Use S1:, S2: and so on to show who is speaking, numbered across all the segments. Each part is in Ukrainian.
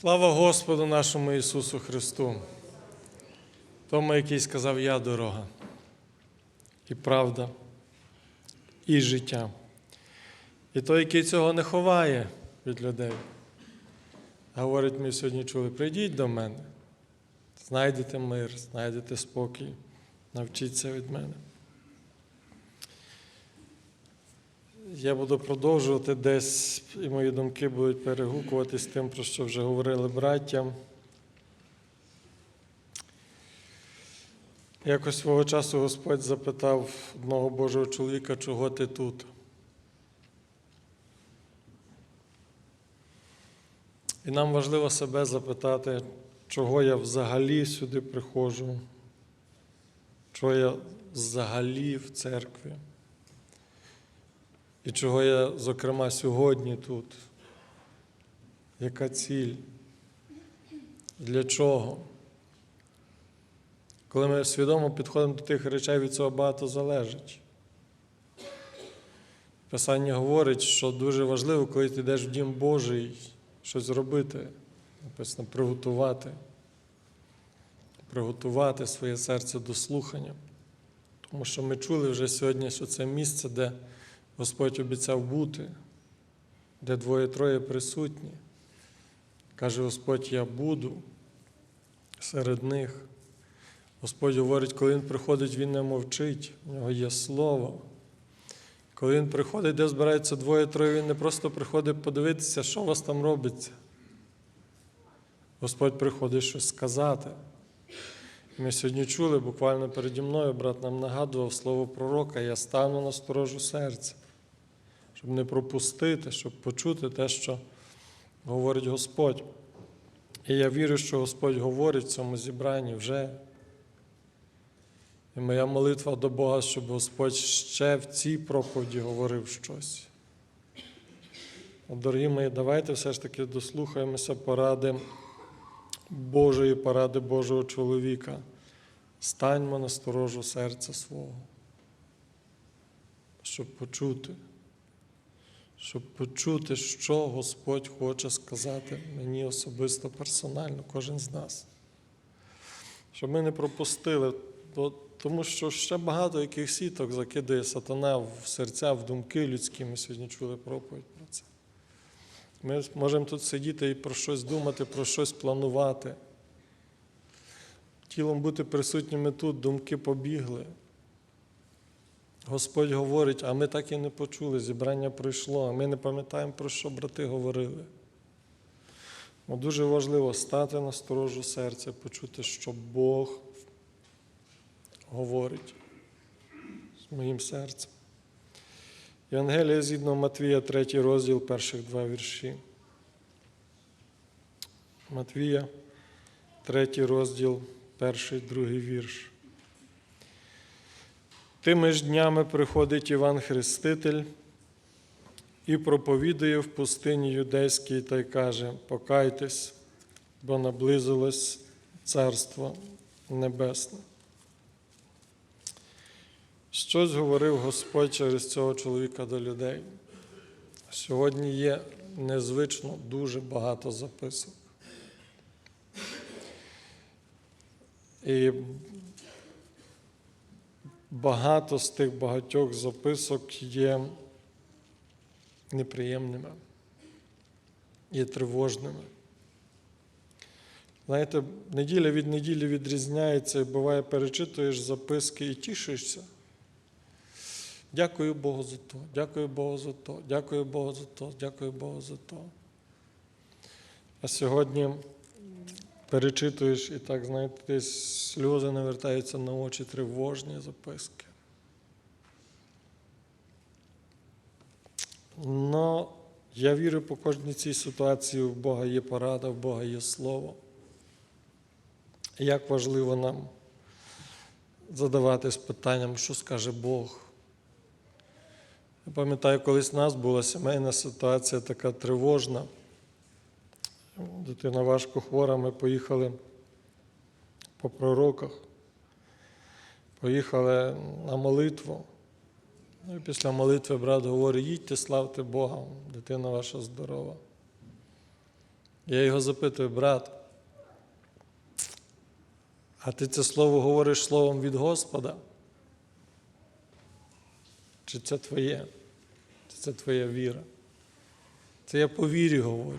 S1: Слава Господу нашому Ісусу Христу, тому, який сказав Я дорога, і правда, і життя. І той, який цього не ховає від людей. Говорить, ми сьогодні чули, прийдіть до мене, знайдете мир, знайдете спокій, навчіться від мене. Я буду продовжувати десь, і мої думки будуть перегукуватись тим, про що вже говорили браття. Якось свого часу Господь запитав одного Божого чоловіка, чого ти тут? І нам важливо себе запитати, чого я взагалі сюди приходжу, чого я взагалі в церкві. І чого я, зокрема, сьогодні тут? Яка ціль? Для чого? Коли ми свідомо підходимо до тих речей, від цього багато залежить. Писання говорить, що дуже важливо, коли ти йдеш в Дім Божий, щось зробити, написано, приготувати, приготувати своє серце до слухання. Тому що ми чули вже сьогодні, що це місце, де Господь обіцяв бути, де двоє-троє присутні. Каже Господь, я буду серед них. Господь говорить, коли Він приходить, Він не мовчить, у нього є слово. Коли Він приходить, де збираються двоє-троє, Він не просто приходить подивитися, що у вас там робиться. Господь приходить щось сказати. Ми сьогодні чули, буквально переді мною брат нам нагадував слово пророка, я стану на сторожу серця, щоб не пропустити, щоб почути те, що говорить Господь. І я вірю, що Господь говорить в цьому зібранні вже. І моя молитва до Бога, щоб Господь ще в цій проповіді говорив щось. Дорогі мої, давайте все ж таки дослухаємося поради Божої поради Божого чоловіка. Станьмо на сторожу серця свого, щоб почути, щоб почути, що Господь хоче сказати мені особисто, персонально, кожен з нас. Щоб ми не пропустили, тому що ще багато яких сіток закидає сатана в серця, в думки людські. Ми сьогодні чули проповідь про це. Ми можемо тут сидіти і про щось думати, про щось планувати. Тілом бути присутніми тут, думки побігли. Господь говорить, а ми так і не почули, зібрання пройшло, а ми не пам'ятаємо, про що брати говорили. Ну, Дуже важливо стати на сторожу серця, почути, що Бог говорить з моїм серцем. Євангелія згідно Матвія, 3 розділ, перших два вірші. Матвія, 3 розділ, перший, другий вірш. Тими ж днями приходить Іван Хреститель і проповідує в пустині юдейській та й каже: Покайтесь, бо наблизилось Царство Небесне. Щось говорив Господь через цього чоловіка до людей. Сьогодні є незвично дуже багато записок. І багато з тих багатьох записок є неприємними, є тривожними. Знаєте, неділя від неділі відрізняється, і буває, перечитуєш записки і тішишся. Дякую Богу за то, дякую Богу за то, дякую Богу за то, дякую Богу за то. А сьогодні перечитуєш і так, знаєте, десь сльози навертаються на очі тривожні записки. Но я вірю по кожній цій ситуації, в Бога є порада, в Бога є слово. Як важливо нам задаватись питанням, що скаже Бог. Я пам'ятаю, колись в нас була сімейна ситуація така тривожна. Дитина важко хвора, ми поїхали по пророках, поїхали на молитву. Ну і після молитви брат говорить, їдьте, славте Бога, дитина ваша здорова. Я його запитую, брат, а ти це слово говориш словом від Господа? Чи це твоє? Чи це твоя віра? Це я по вірі говорю.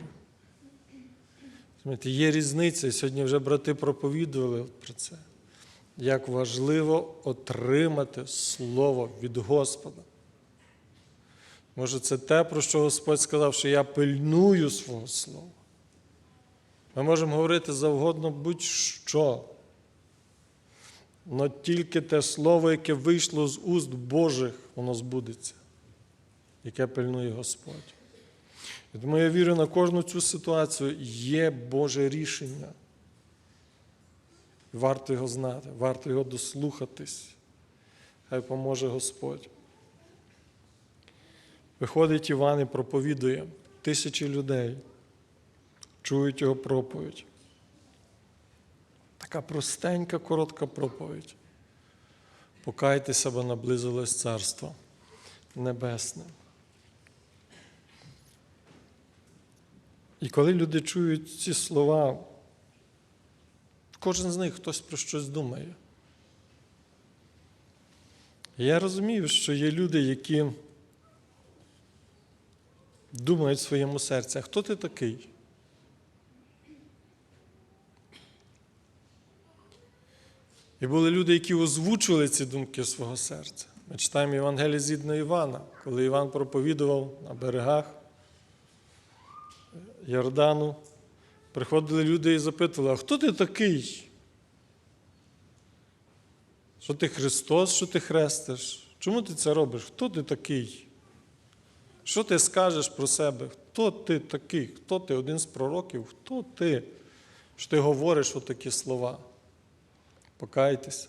S1: Знаєте, Є різниця, і сьогодні вже брати проповідували про це. Як важливо отримати слово від Господа. Може, це те, про що Господь сказав, що я пильную свого слова. Ми можемо говорити завгодно будь-що. Но тільки те слово, яке вийшло з уст Божих, воно збудеться, яке пильнує Господь. Тому я вірю, на кожну цю ситуацію є Боже рішення. Варто його знати, варто його дослухатись. Хай поможе Господь. Виходить Іван і проповідує тисячі людей, чують його проповідь. Така простенька, коротка проповідь. Покайтеся, бо наблизилось Царство Небесне. І коли люди чують ці слова, кожен з них хтось про щось думає. Я розумію, що є люди, які думають в своєму серці, а хто ти такий? І були люди, які озвучували ці думки свого серця. Ми читаємо Євангеліє згідно Івана, коли Іван проповідував на берегах Йордану, приходили люди і запитували, а хто ти такий? Що ти Христос, що ти хрестиш? Чому ти це робиш? Хто ти такий? Що ти скажеш про себе? Хто ти такий? Хто ти один з пророків? Хто ти? Що ти говориш отакі слова? Покайтеся.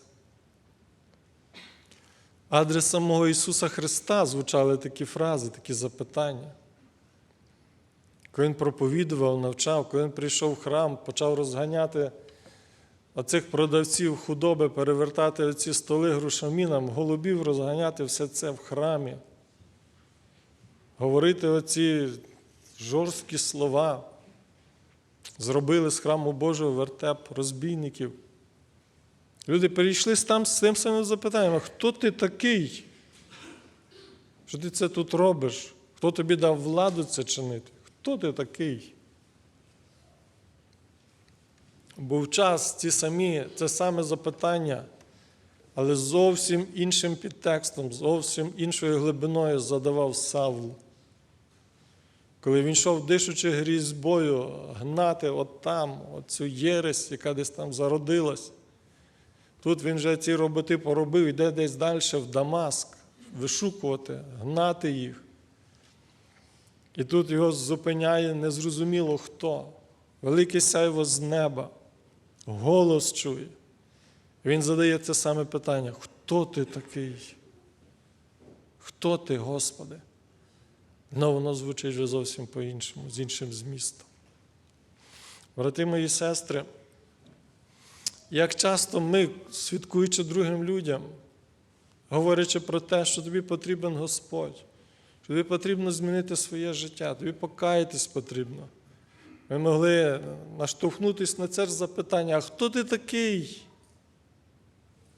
S1: Адрес самого Ісуса Христа звучали такі фрази, такі запитання. Коли Він проповідував, навчав, коли він прийшов в храм, почав розганяти оцих продавців худоби, перевертати оці столи грушамінам, голубів розганяти все це в храмі, говорити оці жорсткі слова, зробили з храму Божого вертеп розбійників. Люди перейшли там з цим самим запитанням, хто ти такий? Що ти це тут робиш? Хто тобі дав владу це чинити? Хто ти такий? Був час ці самі, це саме запитання, але зовсім іншим підтекстом, зовсім іншою глибиною задавав Савл. Коли він йшов, дишучи грізьбою, гнати от там, оцю єресь, яка десь там зародилась. Тут він вже ці роботи поробив, йде десь далі в Дамаск, вишукувати, гнати їх. І тут його зупиняє незрозуміло хто. Велике сяйво з неба, голос чує. Він задає це саме питання: хто ти такий? Хто ти, Господи? Ну, воно звучить вже зовсім по-іншому, з іншим змістом. Брати мої сестри, як часто ми, свідкуючи другим людям, говорячи про те, що тобі потрібен Господь, тобі потрібно змінити своє життя, тобі покаятись потрібно. Ми могли наштовхнутися на це ж запитання, а хто ти такий?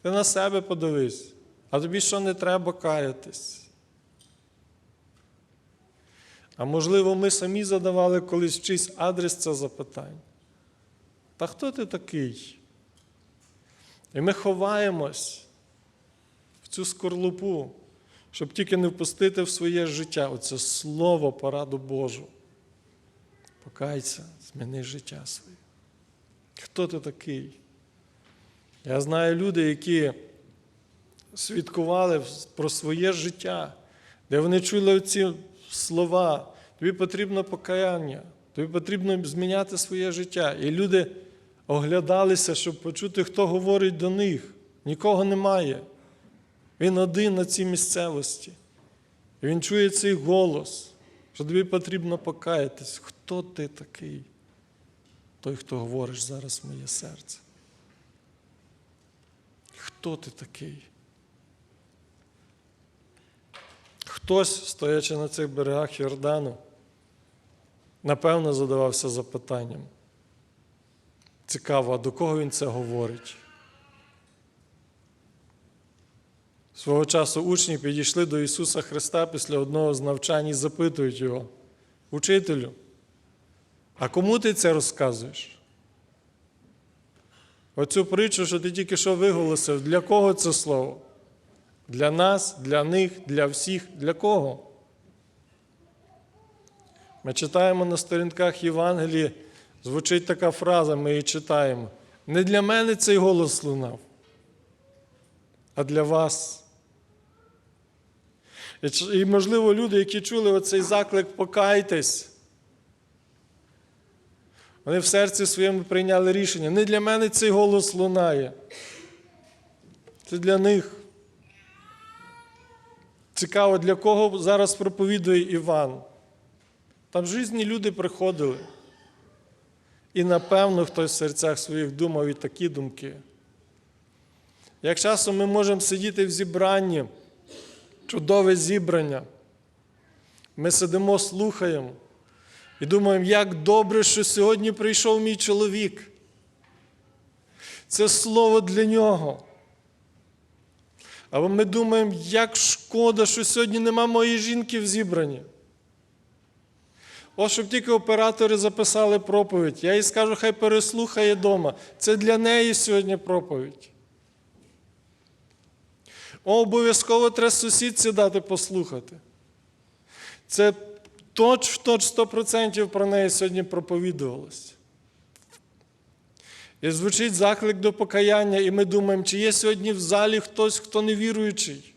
S1: Ти на себе подивись, а тобі що не треба каятись? А можливо, ми самі задавали колись чийсь адрес це запитання. Та хто ти такий? І ми ховаємось в цю скорлупу, щоб тільки не впустити в своє життя оце слово пораду Божу. Покайся, зміни життя своє. Хто ти такий? Я знаю люди, які свідкували про своє життя, де вони чули ці слова. Тобі потрібно покаяння, тобі потрібно зміняти своє життя. І люди оглядалися, щоб почути, хто говорить до них. Нікого немає. Він один на цій місцевості. І він чує цей голос, що тобі потрібно покаятись. Хто ти такий? Той, хто говориш зараз в моє серце. Хто ти такий? Хтось, стоячи на цих берегах Йордану, напевно, задавався запитанням. Цікаво, а до кого він це говорить? Свого часу учні підійшли до Ісуса Христа після одного з навчань і запитують Його, Учителю, а кому ти це розказуєш? Оцю притчу, що ти тільки що виголосив, для кого це слово? Для нас, для них, для всіх, для кого? Ми читаємо на сторінках Євангелії, звучить така фраза, ми її читаємо. Не для мене цей голос лунав, а для вас. І, можливо, люди, які чули оцей заклик покайтесь, вони в серці своєму прийняли рішення. Не для мене цей голос лунає. Це для них. Цікаво, для кого зараз проповідує Іван. Там ж різні люди приходили. І напевно хтось в серцях своїх думав і такі думки. Як часом ми можемо сидіти в зібранні, чудове зібрання. Ми сидимо, слухаємо і думаємо, як добре, що сьогодні прийшов мій чоловік. Це слово для нього. Або ми думаємо, як шкода, що сьогодні нема моєї жінки в зібранні. О, щоб тільки оператори записали проповідь. Я їй скажу, хай переслухає вдома. Це для неї сьогодні проповідь. Обов'язково треба сусідці дати послухати. Це точ в точ 100% про неї сьогодні проповідувалось. І звучить заклик до покаяння, і ми думаємо, чи є сьогодні в залі хтось, хто не віруючий.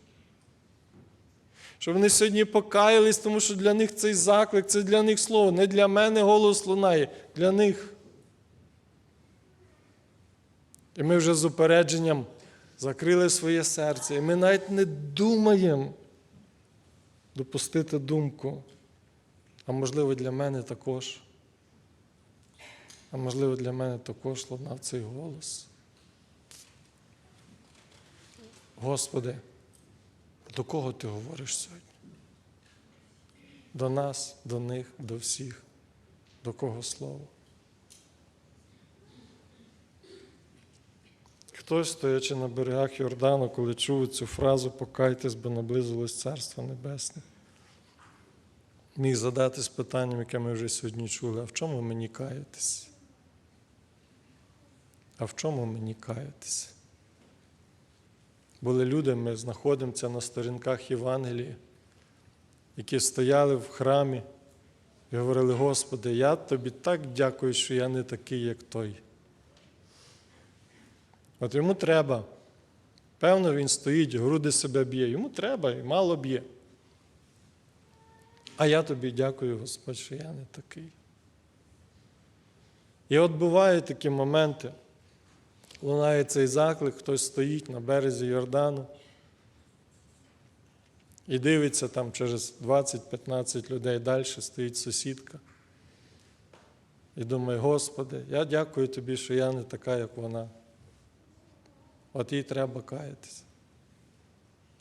S1: Щоб вони сьогодні покаялись, тому що для них цей заклик, це для них слово. Не для мене голос лунає, для них. І ми вже з упередженням закрили своє серце. І ми навіть не думаємо допустити думку. А можливо, для мене також. А можливо, для мене також лунав цей голос. Господи, до кого ти говориш сьогодні? До нас, до них, до всіх, до кого слово? Хтось, стоячи на берегах Йордану, коли чув цю фразу покайтесь, бо наблизилось Царство Небесне, міг задатись питанням, яке ми вже сьогодні чули, а в чому мені каятись? А в чому мені каятись? Були люди, ми знаходимося на сторінках Євангелії, які стояли в храмі і говорили, Господи, я тобі так дякую, що я не такий, як той. От йому треба. Певно, він стоїть, груди себе б'є. Йому треба і мало б'є. А я тобі дякую, Господь, що я не такий. І от бувають такі моменти. Лунає цей заклик, хтось стоїть на березі Йордану і дивиться там через 20-15 людей далі стоїть сусідка. І думає, Господи, я дякую тобі, що я не така, як вона. От їй треба каятися.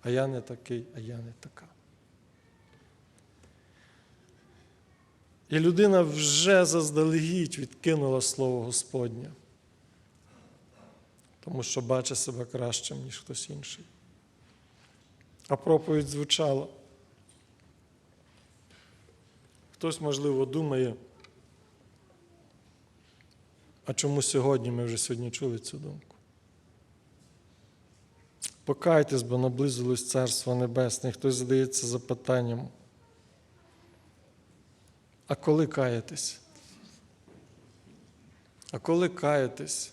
S1: А я не такий, а я не така. І людина вже заздалегідь відкинула слово Господнє тому що бачить себе кращим, ніж хтось інший. А проповідь звучала. Хтось, можливо, думає, а чому сьогодні ми вже сьогодні чули цю думку? Покайтесь, бо наблизилось Царство Небесне. Хтось задається запитанням. А коли каєтесь? А коли каєтесь?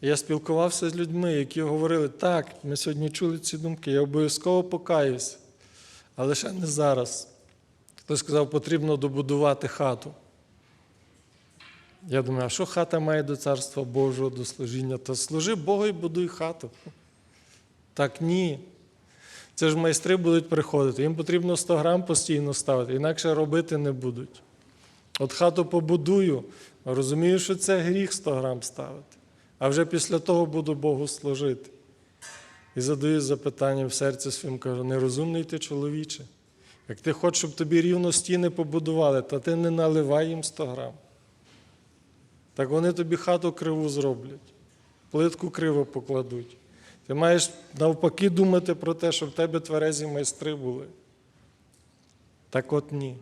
S1: Я спілкувався з людьми, які говорили, так, ми сьогодні чули ці думки, я обов'язково покаюсь, але ще не зараз. Хтось сказав, потрібно добудувати хату. Я думаю, а що хата має до Царства Божого, до служіння? Та служи Богу і будуй хату. Так ні. Це ж майстри будуть приходити, їм потрібно 100 грам постійно ставити, інакше робити не будуть. От хату побудую, розумію, що це гріх 100 грам ставити. А вже після того буду Богу служити. І задаю запитання в серці своїм, кажу, нерозумний ти чоловіче. Як ти хочеш, щоб тобі рівно стіни побудували, то ти не наливай їм 100 грам. Так вони тобі хату криву зроблять, плитку криво покладуть. Ти маєш навпаки думати про те, щоб в тебе тверезі майстри були. Так от ні.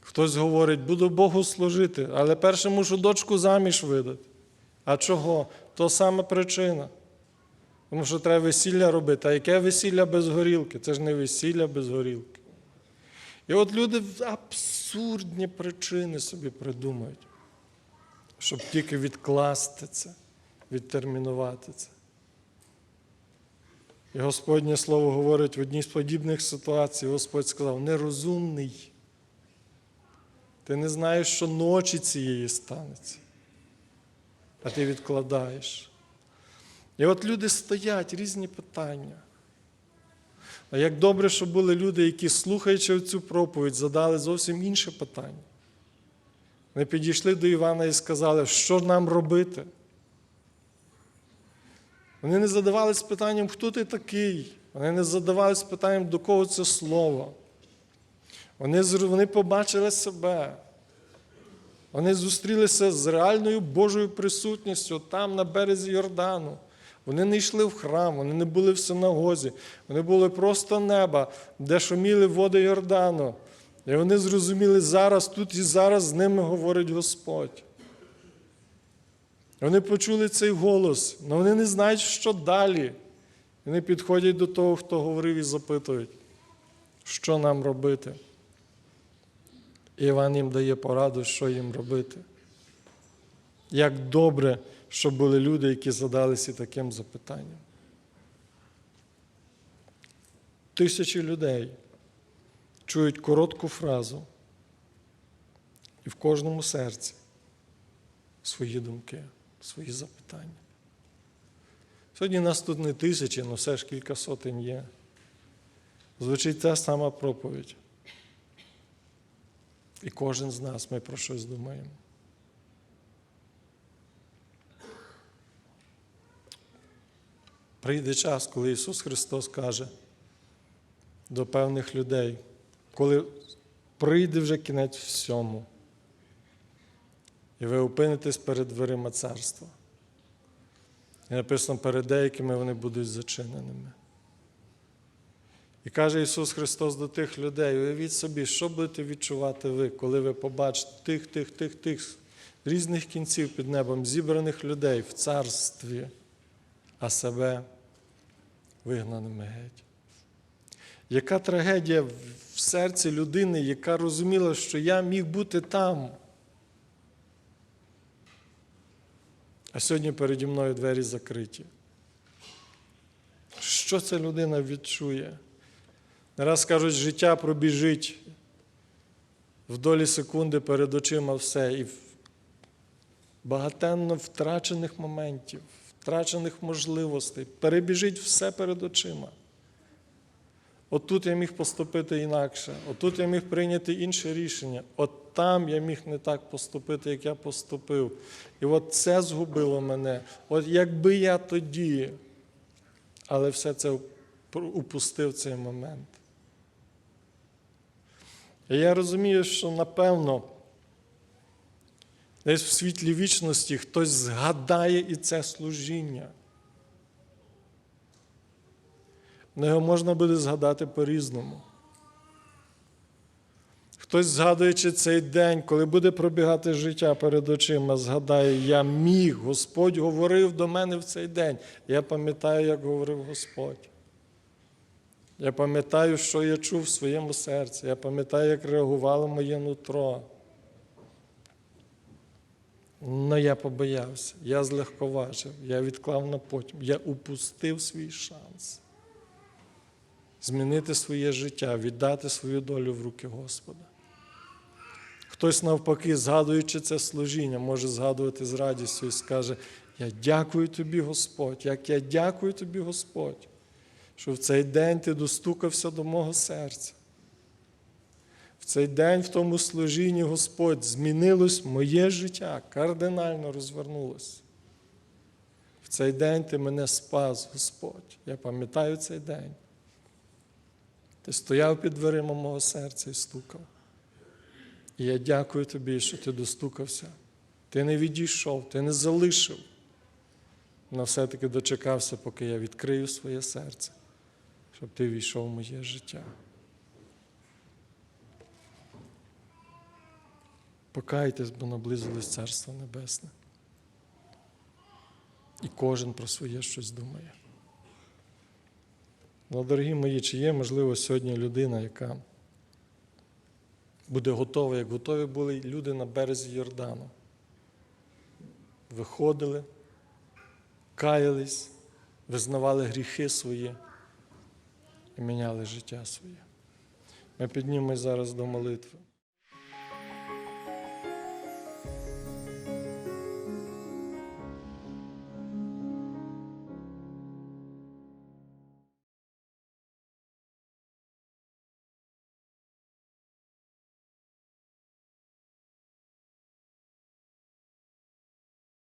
S1: Хтось говорить, буду Богу служити, але перше мушу дочку заміж видати. А чого? То саме причина. Тому що треба весілля робити. А яке весілля без горілки? Це ж не весілля без горілки. І от люди абсурдні причини собі придумають, щоб тільки відкласти це, відтермінувати це. І Господнє Слово говорить в одній з подібних ситуацій, Господь сказав, нерозумний. Ти не знаєш, що ночі цієї станеться, а ти відкладаєш. І от люди стоять, різні питання. А як добре, що були люди, які, слухаючи цю проповідь, задали зовсім інше питання. Вони підійшли до Івана і сказали, що нам робити. Вони не задавались питанням, хто ти такий. Вони не задавались питанням, до кого це слово. Вони, вони побачили себе. Вони зустрілися з реальною Божою присутністю там, на березі Йордану. Вони не йшли в храм, вони не були в синагозі, вони були просто неба, де шуміли води Йордану. І вони зрозуміли зараз, тут і зараз з ними говорить Господь. Вони почули цей голос, але вони не знають, що далі. Вони підходять до того, хто говорив, і запитують, що нам робити. І Іван їм дає пораду, що їм робити. Як добре, що були люди, які задалися таким запитанням. Тисячі людей чують коротку фразу, і в кожному серці свої думки, свої запитання. Сьогодні нас тут не тисячі, але все ж кілька сотень є. Звучить та сама проповідь. І кожен з нас ми про щось думаємо. Прийде час, коли Ісус Христос каже до певних людей, коли прийде вже кінець всьому, і ви опинитесь перед дверима царства. І написано, перед деякими вони будуть зачиненими. І каже Ісус Христос до тих людей, уявіть собі, що будете відчувати ви, коли ви побачите тих, тих, тих, тих різних кінців під небом, зібраних людей в царстві, а себе вигнаними геть. Яка трагедія в серці людини, яка розуміла, що я міг бути там. А сьогодні переді мною двері закриті. Що ця людина відчує? Не раз кажуть, життя пробіжить в долі секунди перед очима все. І багатенно втрачених моментів, втрачених можливостей, перебіжить все перед очима. Отут я міг поступити інакше, отут я міг прийняти інше рішення, от там я міг не так поступити, як я поступив. І от це згубило мене. От якби я тоді, але все це упустив цей момент. І я розумію, що напевно десь в світлі вічності хтось згадає і це служіння. Но його можна буде згадати по-різному. Хтось, згадуючи цей день, коли буде пробігати життя перед очима, згадає, я міг, Господь говорив до мене в цей день. Я пам'ятаю, як говорив Господь. Я пам'ятаю, що я чув в своєму серці. Я пам'ятаю, як реагувало моє нутро. Но я побоявся, я злегковажив, я відклав на потім, я упустив свій шанс змінити своє життя, віддати свою долю в руки Господа. Хтось, навпаки, згадуючи це служіння, може згадувати з радістю і скаже: Я дякую тобі, Господь, як я дякую тобі, Господь, що в цей день ти достукався до мого серця. В цей день в тому служінні Господь змінилось моє життя, кардинально розвернулось. В цей день ти мене спас, Господь. Я пам'ятаю цей день. Ти стояв під дверима мого серця і стукав. І я дякую тобі, що ти достукався. Ти не відійшов, ти не залишив. Але все-таки дочекався, поки я відкрию своє серце, щоб ти війшов в моє життя. Покайтесь, бо наблизилось Царство Небесне. І кожен про своє щось думає. Ну, дорогі мої, чи є, можливо, сьогодні людина, яка буде готова, як готові були люди на березі Йордану. Виходили, каялись, визнавали гріхи свої і міняли життя своє. Ми піднімемось зараз до молитви.